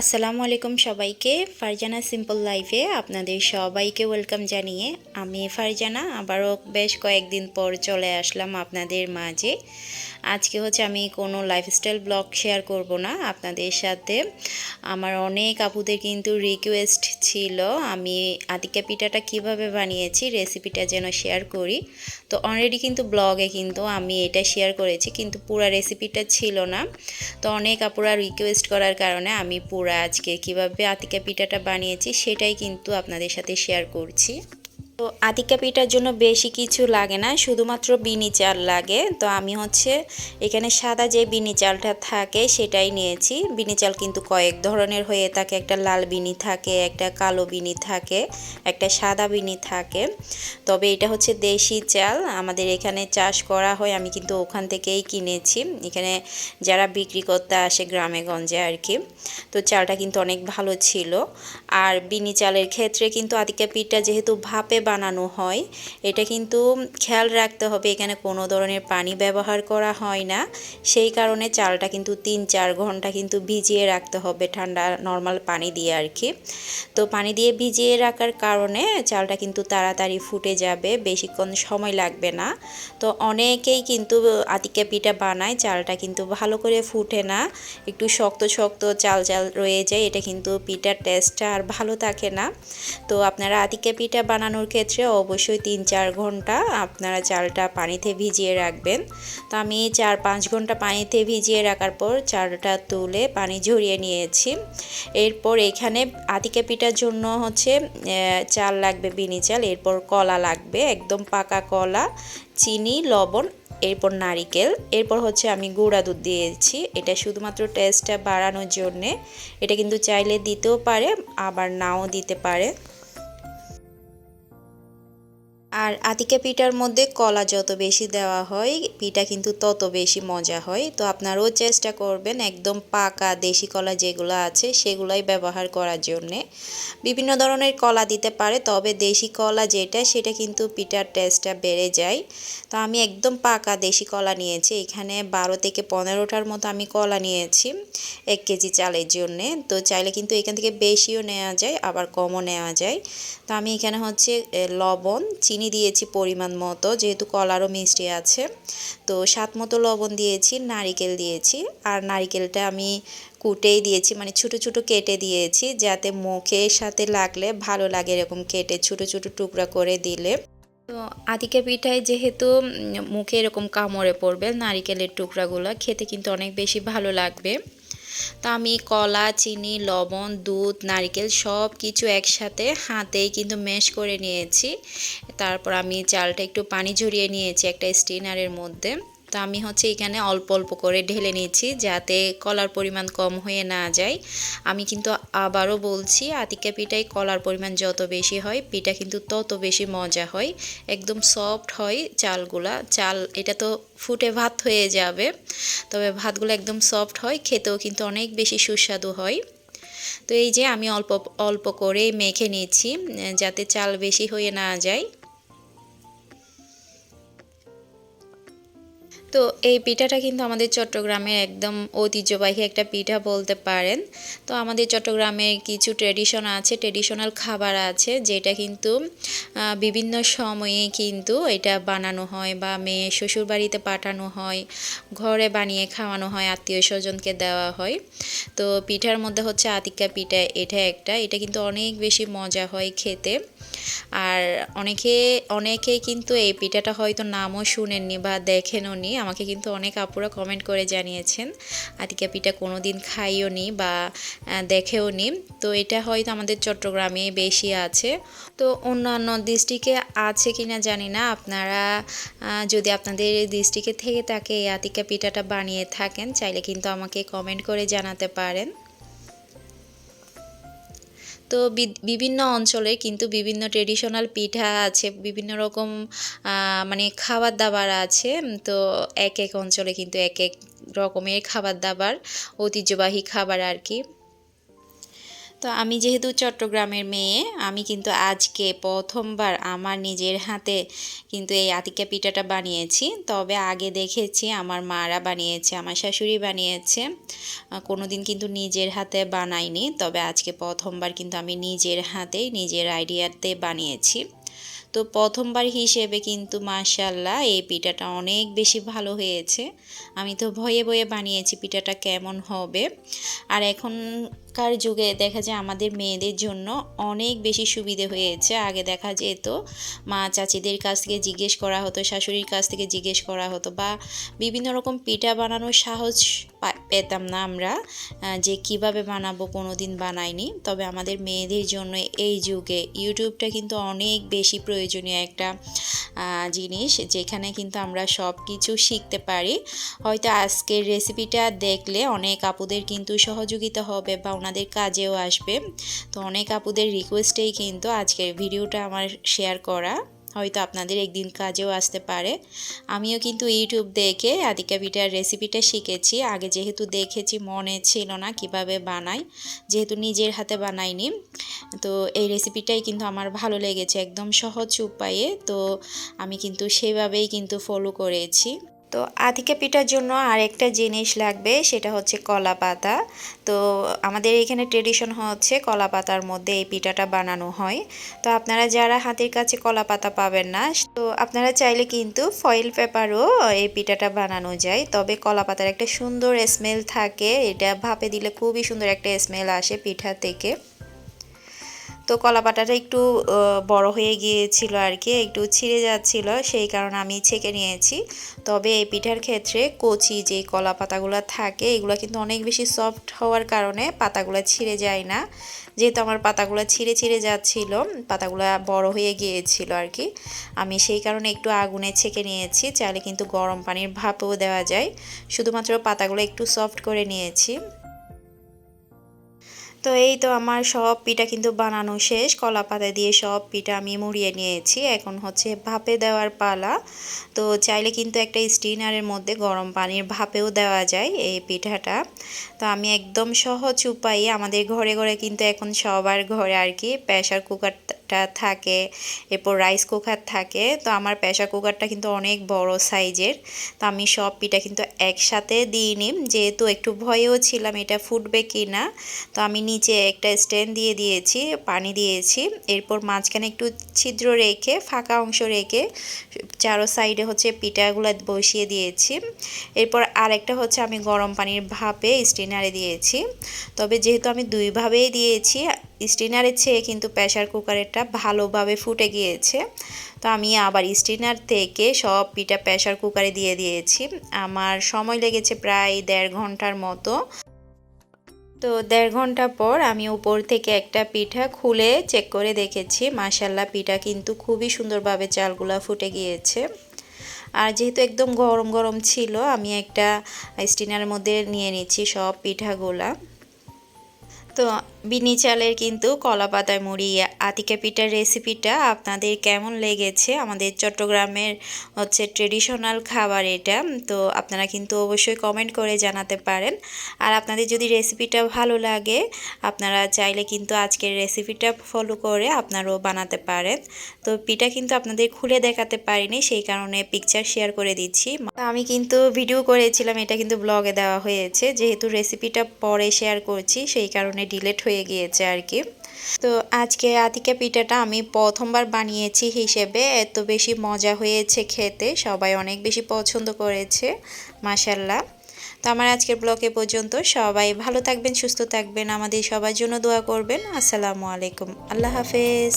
আসসালামু আলাইকুম সবাইকে। ফারজানা সিম্পল লাইফে আপনাদের সবাইকে ওয়েলকাম জানিয়ে আমি ফারজানা। আবারও বেশ কয়েকদিন পর চলে আসলাম আপনাদের মাঝে। আজকে হচ্ছে আমি কোনো লাইফস্টাইল ব্লগ শেয়ার করব না। আপনাদের সাথে আমার অনেক আপুদের কিন্তু রিকোয়েস্ট ছিল আমি আতিকা পিঠাটা কীভাবে বানিয়েছি রেসিপিটা যেন শেয়ার করি। তো অলরেডি কিন্তু ব্লগে কিন্তু আমি এটা শেয়ার করেছি, কিন্তু পুরো রেসিপিটা ছিল না। তো অনেক আপুরা রিকোয়েস্ট করার কারণে আমি পুরা আজকে কীভাবে আতিকা পিঠাটা বানিয়েছি সেটাই কিন্তু আপনাদের সাথে শেয়ার করছি। তো আতিকা পিঠার জন্য বেশি কিছু লাগে না, শুধুমাত্র বিনি চাল লাগে। তো আমি হচ্ছে এখানে সাদা যে বিনি চালটা থাকে সেটাই নিয়েছি। বিনি চাল কিন্তু কয়েক ধরনের হয়ে থাকে, একটা লাল বিনি থাকে, একটা কালো বিনি থাকে, একটা সাদা বিনি থাকে। তবে এটা হচ্ছে দেশি চাল, আমাদের এখানে চাষ করা হয়, আমি কিন্তু ওখান থেকেই কিনেছি। এখানে যারা বিক্রি করতে আসে গ্রামে গঞ্জে আর কি। তো চালটা কিন্তু অনেক ভালো ছিল। আর বিনি চালের ক্ষেত্রে কিন্তু আতিকা পিঠটা যেহেতু ভাপে বানানো হয়। এটা কিন্তু খেয়াল রাখতে হবে, এখানে কোনো ধরনের পানি ব্যবহার করা হয় না। সেই কারণে চালটা কিন্তু তিন চার ঘণ্টা কিন্তু ভিজিয়ে রাখতে হবে, ঠান্ডা নর্মাল পানি দিয়ে আর কি। তো পানি দিয়ে ভিজিয়ে রাখার কারণে চালটা কিন্তু তাড়াতাড়ি ফুটে যাবে, বেশিক্ষণ সময় লাগবে না। তো অনেকেই কিন্তু আতিকা পিঠা বানায়, চালটা কিন্তু ভালো করে ফুটে না, একটু শক্ত শক্ত চাল চাল রয়ে যায়, এটা কিন্তু পিঠার টেস্টটা আর ভালো থাকে না। তো আপনারা আতিকা পিঠা বানানোর ক্ষেত্রে অবশ্যই তিন চার ঘণ্টা আপনারা চালটা পানিতে ভিজিয়ে রাখবেন। তো আমি চার পাঁচ ঘণ্টা পানিতে ভিজিয়ে রাখার পর চালটা তুলে পানি ঝরিয়ে নিয়েছি। এরপর এখানে আতিকা পিঠার জন্য হচ্ছে চাল লাগবে, বিনি চাল, এরপর কলা লাগবে, একদম পাকা কলা, চিনি, লবণ, এরপর নারিকেল, এরপর হচ্ছে আমি গুঁড়া দুধ দিয়েছি। এটা শুধুমাত্র টেস্টটা বাড়ানোর জন্যে। এটা কিন্তু চাইলে দিতেও পারে, আবার নাও দিতে পারে। আর আতিকা পিঠার মধ্যে কলা যত বেশি দেওয়া হয়, পিঠা কিন্তু তত বেশি মজা হয়। তো আপনারাও চেষ্টা করবেন একদম পাকা দেশি কলা যেগুলো আছে, সেগুলাই ব্যবহার করার জন্যে। বিভিন্ন ধরনের কলা দিতে পারে, তবে দেশি কলা যেটা, সেটা কিন্তু পিঠার টেস্টটা বেড়ে যায়। তো আমি একদম পাকা দেশি কলা নিয়েছি, এখানে বারো থেকে পনেরোটার মতো আমি কলা নিয়েছি, এক কেজি চালের জন্যে। তো চাইলে কিন্তু এখান থেকে বেশিও নেওয়া যায়, আবার কমও নেওয়া যায়। তো আমি এখানে হচ্ছে লবণ, চিনি চিনি দিয়েছি পরিমাণ মতো, যেহেতু কলারও মিষ্টি আছে। তো স্বাদ মতো লবণ দিয়েছি, নারিকেল দিয়েছি। আর নারিকেলটা আমি কুটেই দিয়েছি মানে ছোটো ছোটো কেটে দিয়েছি, যাতে মুখের সাথে লাগলে ভালো লাগে এরকম কেটে ছোটো ছোটো টুকরা করে দিলে। তো আদিকে পিঠায় যেহেতু মুখে এরকম কামড়ে পড়বে নারিকেলের টুকরাগুলো, খেতে কিন্তু অনেক বেশি ভালো লাগবে। তো আমি কলা, চিনি, লবণ, দুধ, নারকেল সব কিছু একসাথে হাতেই কিন্তু ম্যাশ করে নিয়েছি। তারপর আমি চালটা একটু পানি ঝরিয়ে নিয়েছি একটা স্টিনারের মধ্যে। তো আমি হচ্ছে এখানে অল্প অল্প করে ঢেলে নিয়েছি যাতে কলার পরিমাণ কম হয়ে না যায়। আমি কিন্তু আবারও বলছি, আতিকা পিঠায় কলার পরিমাণ যত বেশি হয়, পিঠা কিন্তু তত বেশি মজা হয়। একদম সফট হয় চালগুলা। চাল, এটা তো ফুটে ভাত হয়ে যাবে, তবে ভাতগুলো একদম সফট হয়, খেতেও কিন্তু অনেক বেশি সুস্বাদু হয়। তো এই যে আমি অল্প অল্প করে মেখে নিয়েছি, যাতে চাল বেশি হয়ে না যায়। তো এই পিঠাটা কিন্তু আমাদের চট্টগ্রামের একদম ঐতিহ্যবাহী একটা পিঠা বলতে পারেন। তো আমাদের চট্টগ্রামে কিছু ট্রেডিশন আছে ট্রেডিশনাল খাবার আছে, যেটা কিন্তু বিভিন্ন সময়ে কিন্তু এটা বানানো হয় বা মেয়ে শ্বশুর বাড়িতে পাঠানো হয়, ঘরে বানিয়ে খাওয়ানো হয়, আত্মীয় স্বজনকে দেওয়া হয়। তো পিঠার মধ্যে হচ্ছে আতিকা পিঠা, এটা একটা। এটা কিন্তু অনেক বেশি মজা হয় খেতে। আর অনেকে, অনেকেই কিন্তু এই পিঠাটা হয়তো নামও শুনেননি বা দেখেনও নি। আমাকে কিন্তু অনেক আপুরা কমেন্ট করে জানিয়েছেন আতিকা পিঠা কোনো দিন খাইও নি বা দেখেও নি। তো এটা হয়তো আমাদের চট্টগ্রামে বেশি আছে। তো অন্যান্য ডিস্ট্রিক্টে আছে কি না জানি না। আপনারা যদি আপনাদের ডিস্ট্রিক্টে থেকে থাকে, এই আতিকা পিঠাটা বানিয়ে থাকেন, চাইলে কিন্তু আমাকে কমেন্ট করে জানাতে পারেন। তো বিভিন্ন অঞ্চলে কিন্তু বিভিন্ন ট্রেডিশনাল পিঠা আছে, বিভিন্ন রকম মানে খাবার দাবার আছে তো এক এক অঞ্চলে কিন্তু এক এক রকমের খাবার দাবার ঐতিহ্যবাহী খাবার আর কি। তো আমি যেহেতু চট্টগ্রামের মেয়ে, আমি কিন্তু আজকে প্রথমবার আমার নিজের হাতে কিন্তু এই আতিকা পিঠাটা বানিয়েছি। তবে আগে দেখেছি আমার মারা বানিয়েছে, আমার শাশুড়ি বানিয়েছে। কোনো দিন কিন্তু নিজের হাতে বানাইনি, তবে আজকে প্রথমবার কিন্তু আমি নিজের হাতেই নিজের আইডিয়াতে বানিয়েছি। তো প্রথমবার হিসেবে কিন্তু মাশাল্লাহ এই পিঠাটা অনেক বেশি ভালো হয়েছে। আমি তো ভয়ে ভয়ে বানিয়েছি পিঠাটা কেমন হবে। আর এখনকার যুগে দেখা যায় আমাদের মেয়েদের জন্য অনেক বেশি সুবিধে হয়েছে। আগে দেখা যেত, মা চাচিদের কাছ থেকে জিজ্ঞেস করা হতো, শাশুড়ির কাছ থেকে জিজ্ঞেস করা হতো বা বিভিন্ন রকম পিঠা বানানোর সাহস পেতাম না আমরা যে কীভাবে বানাবো কোনো দিন বানাইনি। তবে আমাদের মেয়েদের জন্য এই যুগে ইউটিউবটা কিন্তু অনেক বেশি প্রয়োজনীয় একটা জিনিস, যেখানে কিন্তু আমরা সব কিছু শিখতে পারি। হয়তো আজকের রেসিপিটা দেখলে অনেক আপুদের কিন্তু সহযোগিতা হবে বা ওনাদের কাজেও আসবে। তো অনেক আপুদের রিকোয়েস্টেই কিন্তু আজকের ভিডিওটা আমার শেয়ার করা। হয়তো আপনাদের একদিন কাজেও আসতে পারে। আমিও কিন্তু ইউটিউব দেখে আদিকা পিঠার রেসিপিটা শিখেছি। আগে যেহেতু দেখেছি, মনে ছিল না কীভাবে বানাই। যেহেতু নিজের হাতে বানাইনি, তো এই রেসিপিটাই কিন্তু আমার ভালো লেগেছে একদম সহজ উপায়ে। তো আমি কিন্তু সেভাবেই কিন্তু ফলো করেছি। তো আধিকা পিঠার জন্য আরেকটা জিনিস লাগবে, সেটা হচ্ছে কলা পাতা। তো আমাদের এখানে ট্রেডিশন হচ্ছে কলা পাতার মধ্যে এই পিঠাটা বানানো হয়। তো আপনারা যারা হাতের কাছে কলা পাতা পাবেন না, তো আপনারা চাইলে কিন্তু ফয়েল পেপারও এই পিঠাটা বানানো যায়। তবে কলা পাতার একটা সুন্দর স্মেল থাকে, এটা ভাপে দিলে খুবই সুন্দর একটা স্মেল আসে পিঠা থেকে। তো কলা পাতাটা একটু বড় হয়ে গিয়েছিল আর কি, একটু ছিঁড়ে যাচ্ছিল, সেই কারণে আমি ছেঁকে নিয়েছি। তবে এই পিঠার ক্ষেত্রে কচি যে কলা পাতাগুলো থাকে, এগুলো কিন্তু অনেক বেশি সফট হওয়ার কারণে পাতাগুলো ছিঁড়ে যায় না। যেহেতু আমার পাতাগুলো ছিঁড়ে ছিঁড়ে যাচ্ছিল, পাতাগুলো বড় হয়ে গিয়েছিল আর কি, আমি সেই কারণে একটু আগুনে ছেঁকে নিয়েছি, চাইলে কিন্তু গরম পানির ভাপও দেওয়া যায়। শুধুমাত্র পাতাগুলো একটু সফট করে নিয়েছি। তো এই তো আমার সব পিঠা কিন্তু বানানো শেষ। কলা পাতা দিয়ে সব পিঠা আমি মুড়িয়ে নিয়েছি। এখন হচ্ছে ভাপে দেওয়ার পালা। তো চাইলে কিন্তু একটা স্টিনারের মধ্যে গরম পানির ভাপেও দেওয়া যায় এই পিঠাটা। তো আমি একদম সহজ উপায়ে আমাদের ঘরে ঘরে কিন্তু এখন সবার ঘরে আর কি প্রেশার কুকার কুকারটা থাকে, এরপর রাইস কুকার থাকে। তো আমার প্রেশার কুকারটা কিন্তু অনেক বড় সাইজের। তো আমি সব পিঠা কিন্তু একসাথে দিইনি যেহেতু একটু ভয়েও ছিলাম এটা ফুটবে কি না তো আমি নিচে একটা স্ট্যান্ড দিয়ে দিয়েছি, পানি দিয়েছি। এরপর মাঝখানে একটু ছিদ্র রেখে, ফাঁকা অংশ রেখে, চারো সাইডে হচ্ছে পিঠাগুলো বসিয়ে দিয়েছি। এরপর আরেকটা হচ্ছে আমি গরম পানির ভাপে স্টিনারে দিয়েছি। তবে যেহেতু আমি দুইভাবেই দিয়েছি স্টিনারের চেয়ে কিন্তু প্রেশার কুকারেরটা ভালোভাবে ফুটে গিয়েছে। তো আমি আবার স্টিনার থেকে সব পিঠা প্রেশার কুকারে দিয়ে দিয়েছি। আমার সময় লেগেছে প্রায় দেড় ঘণ্টার মতো। তো দেড় ঘণ্টা পর আমি উপর থেকে একটা পিঠা খুলে চেক করে দেখেছি। মাসাল্লা পিঠা কিন্তু খুবই সুন্দরভাবে চালগুলা ফুটে গিয়েছে। আর যেহেতু একদম গরম গরম ছিল, আমি একটা স্টিনারের মধ্যে নিয়ে নিচ্ছি সব পিঠাগুলা। তো বিনি চালের কিন্তু কলা পাতায় মুড়ি আতিকা পিঠার রেসিপিটা আপনাদের কেমন লেগেছে? আমাদের চট্টগ্রামের হচ্ছে ট্রেডিশনাল খাবার এটা, তো আপনারা কিন্তু অবশ্যই কমেন্ট করে জানাতে পারেন। আর আপনাদের যদি রেসিপিটা ভালো লাগে, আপনারা চাইলে কিন্তু আজকের রেসিপিটা ফলো করে আপনারাও বানাতে পারেন। তো পিঠা কিন্তু আপনাদের খুলে দেখাতে পারিনি, সেই কারণে পিকচার শেয়ার করে দিচ্ছি। আমি কিন্তু ভিডিও করেছিলাম, এটা কিন্তু ব্লগে দেওয়া হয়েছে। যেহেতু রেসিপিটা পরে শেয়ার করছি, সেই কারণে ডিলেট হয়ে হয়ে গিয়েছে আর কি। তো আজকে আতিকা পিঠাটা আমি প্রথমবার বানিয়েছি হিসেবে, এত বেশি মজা হয়েছে খেতে, সবাই অনেক বেশি পছন্দ করেছে মাসাল্লাহ তো আমার আজকের ব্লগে পর্যন্ত সবাই ভালো থাকবেন, সুস্থ থাকবেন, আমাদের সবার জন্য দোয়া করবেন। আসসালামু আলাইকুম, আল্লাহ হাফেজ।